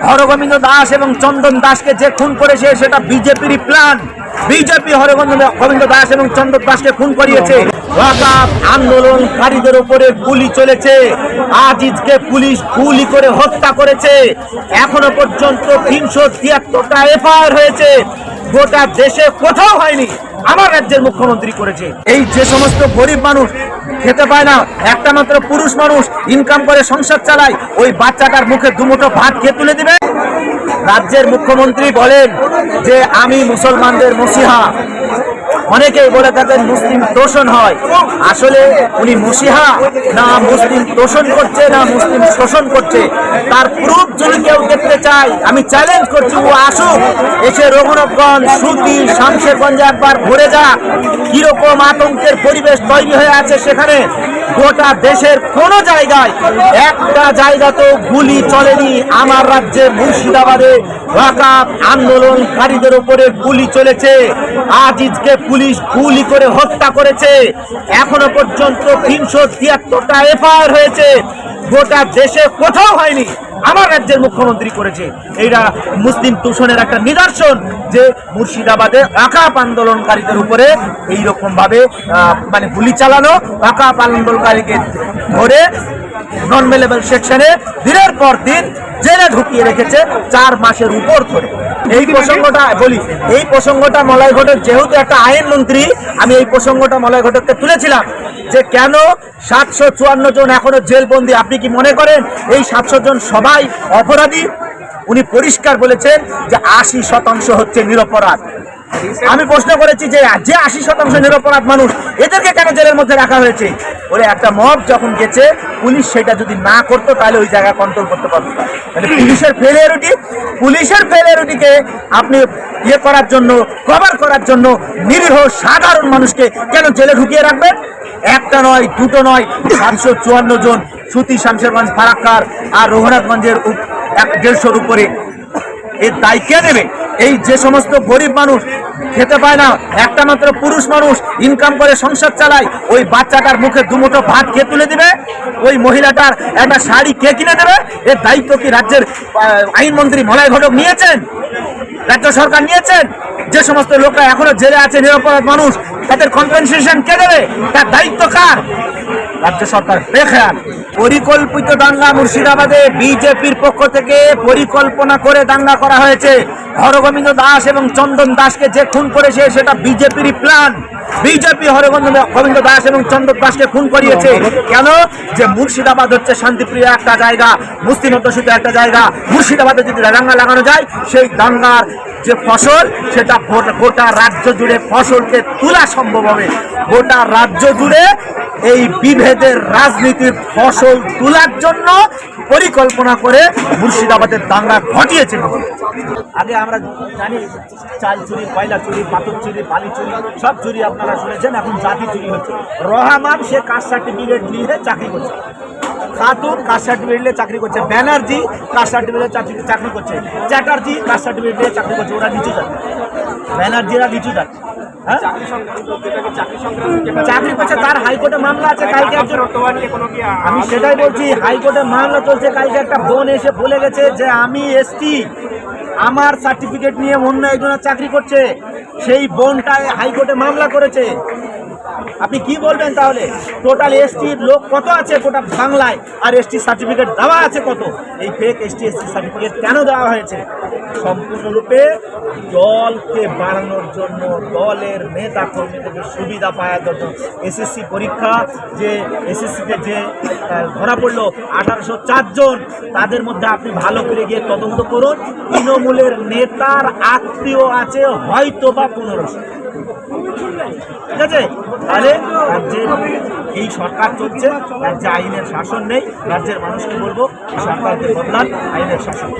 হরগোবিন্দ দাস এবং চন্দন দাসকে যে খুন করেছে, সেটা বিজেপির প্ল্যান বিজেপি হরগোবিন্দ, গোবিন্দ দাস এবং চন্দন দাসকে খুন করিয়েছে। আন্দোলনকারীদের উপরে গুলি চলেছে। আজিজকে পুলিশ গুলি করে হত্যা করেছে। এখনও পর্যন্ত তিনশো তিয়াত্তরটা এফআইআর হয়েছে। গোটা দেশে কোথাও হয়নি। আমার রাজ্যের মুখ্যমন্ত্রী করেছে। এই যে সমস্ত গরিব মানুষ খেতে পায় না, একটা মাত্র পুরুষ মানুষ ইনকাম করে, সংসার চালায়, ওই বাচ্চাটার মুখে দুমুঠো ভাত খেয়ে তুলে দিবে? রাজ্যের মুখ্যমন্ত্রী বলেন যে, আমি মুসলমানদের মসিহা। অনেকেই বলে থাকেন মুসলিম তোষণ হয়। আসলে উনি মসিহা না মুসলিম তোষণ করছে, না মুসলিম শোষণ করছে। তার প্রুফ যদি কেউ দেখতে চায়, আমি চ্যালেঞ্জ করছি, ও আসুক। এসে রঘুনাথগঞ্জ সুতি শামশেরগঞ্জে একবার ঘুরে যাক। কীরকম আতঙ্কের পরিবেশ তৈরি হয়ে আছে সেখানে? গোটা দেশের কোন জায়গায় একটা জায়গা তো গুলি চলেনি আমার রাজ্যে মুর্শিদাবাদে। আন্দোলনকারীদের উপরে গুলি চলেছে। আজিজকে পুলিশ গুলি করে হত্যা করেছে। এখনও পর্যন্ত তিনশো তিয়াত্তরটা এফআইআর হয়েছে। গোটা দেশে কোথাও হয়নি আমার রাজ্যের মুখ্যমন্ত্রী করেছে। এইটা মুসলিম তুষণের একটা নিদর্শন যে মুর্শিদাবাদে আকাপ আন্দোলনকারীদের উপরে এইরকম ভাবে আহ, মানে গুলি চালানো আকাপ আন্দোলনকারীকে ধরে নন মেলেবল সেকশনে দিনের পর দিন জেলে ঢুকিয়ে রেখেছে চার মাসের উপর ধরে। এই প্রসঙ্গটা বলি এই প্রসঙ্গটা মলয় ঘটক যেহেতু একটা আইন মন্ত্রী আমি এই প্রসঙ্গটা মলয় ঘটককে তুলেছিলাম যে কেন সাতশো চুয়ান্ন জন এখনও জেলবন্দি আপনি কি মনে করেন এই সাতশো জন সবাই অপরাধী? উনি পরিষ্কার বলেছেন যে আশি শতাংশ হচ্ছে নিরপরাধ। আমি প্রশ্ন করেছি যে যে আশি শতাংশ নিরপরাধ মানুষ, এদেরকে কেন জেলের মধ্যে রাখা হয়েছে? বলে একটা মব যখন গেছে, পুলিশ সেটা যদি না করতো, তাহলে ওই জায়গা কন্ট্রোল করতে পারতো মানে পুলিশের ফেলিয়ারিটি পুলিশের ফেলিয়ারিটিকে আপনি ইয়ে করার জন্য কভার করার জন্য নিরীহ সাধারণ মানুষকে কেন জেলে ঢুকিয়ে রাখবেন? একটা নয়, দুটো নয়, সাতশো চুয়ান্ন জন সুতি শামশেরগঞ্জ ফারাক্কার আর রঘুনাথগঞ্জের এক দেড়শোর উপরে এর দায় কে দেবে এই যে সমস্ত গরিব মানুষ খেতে পায় না, একটা মাত্র পুরুষ মানুষ ইনকাম করে সংসার চালায়, ওই বাচ্চাটার মুখে দুমুঠো ভাত কে তুলে দিবে? ওই মহিলাটার একটা শাড়ি কে কিনে দেবে? এর দায়িত্ব কি রাজ্যের আইনমন্ত্রী মলয় ঘটক নিয়েছেন? রাজ্য সরকার নিয়েছেন? যে সমস্ত লোকরা এখনও জেলে আছে, নিরপরাধ মানুষ, তাদের কম্পেনসেশন কে দেবে? তার দায়িত্ব কার? রাজ্য সরকার বেখেয়াল। পরিকল্পিত দাঙ্গা মুর্শিদাবাদে বিজেপির পক্ষ থেকে পরিকল্পনা করে দাঙ্গা করা হয়েছে। হরগোবিন্দ দাস এবং চন্দন দাসকে যে খুন করেছে, সেটা বিজেপির প্ল্যান বিজেপি হরগোবিন্দ গোবিন্দ দাস এবং চন্দন দাসকে খুন করিয়েছে। কেন? যে মুর্শিদাবাদ হচ্ছে শান্তিপ্রিয় একটা জায়গা, মুসলিম অধ্যুষিত একটা জায়গা। মুর্শিদাবাদে যদি দাঙ্গা লাগানো যায়, সেই দাঙ্গার যে ফসল, সেটা গোটা- গোটা রাজ্য জুড়ে ফসলকে তোলা সম্ভব হবে। গোটা রাজ্য জুড়ে এই বিভেদের রাজনীতির ফসল তোলার জন্য পরিকল্পনা করে মুর্শিদাবাদের দাঙ্গা ঘটিয়েছে। আগে আমরা জানি, চাল চুরি, কয়লা চুরি, পাথর চুরি, বালি চুরি, সব চুরি আপনারা শুনেছেন, এখন জাতি চুরি হচ্ছে। রহমান সে কাস্ট সার্টিফিকেট নিয়ে চাকরি করছে। খাতুন কাস্ট সার্টিফিকেট নিয়ে চাকরি করছে। ব্যানার্জি কাস্ট সার্টিফিকেট চাকরি চাকরি করছে। চ্যাটার্জি কাস্ট সার্টিফিকেট চাকরি করছে। ওরা নিচু যাচ্ছে ব্যানার্জিরা নিচু যাচ্ছে চাকরি করছে তার হাইকোর্টে মামলা আছে কালকে একজন আমি সেটাই বলছি হাইকোর্টে মামলা চলছে কালকে একটা বোন এসে বলে গেছে যে আমি এসটি আমার সার্টিফিকেট নিয়ে অন্য একজনের চাকরি করছে সেই বোনটায় হাইকোর্টে মামলা করেছে। আপনি কি বলবেন তাহলে? টোটাল এসটির লোক কত আছে গোটা বাংলায়? আর এসটি সার্টিফিকেট দেওয়া আছে কত? এই ফেক এসটি এসটি সার্টিফিকেট কেন দেওয়া হয়েছে? সম্পূর্ণরূপে দলকে বাড়ানোর জন্য দলের নেতা কর্মীদেরকে সুবিধা পাওয়ার জন্য এসএসসি পরীক্ষা, যে এসএসসিতে যে ধরা পড়ল আঠারোশো চারজন তাদের মধ্যে আপনি ভালো করে গিয়ে তদন্ত করুন। তৃণমূলের নেতার আত্মীয় আছে হয়তো বা পনেরোশো। ঠিক আছে? তাহলে রাজ্যের এই সরকার চলছে, রাজ্যে আইনের শাসন নেই, রাজ্যের মানুষকে বলব সরকারকে বদলান, আইনের শাসন।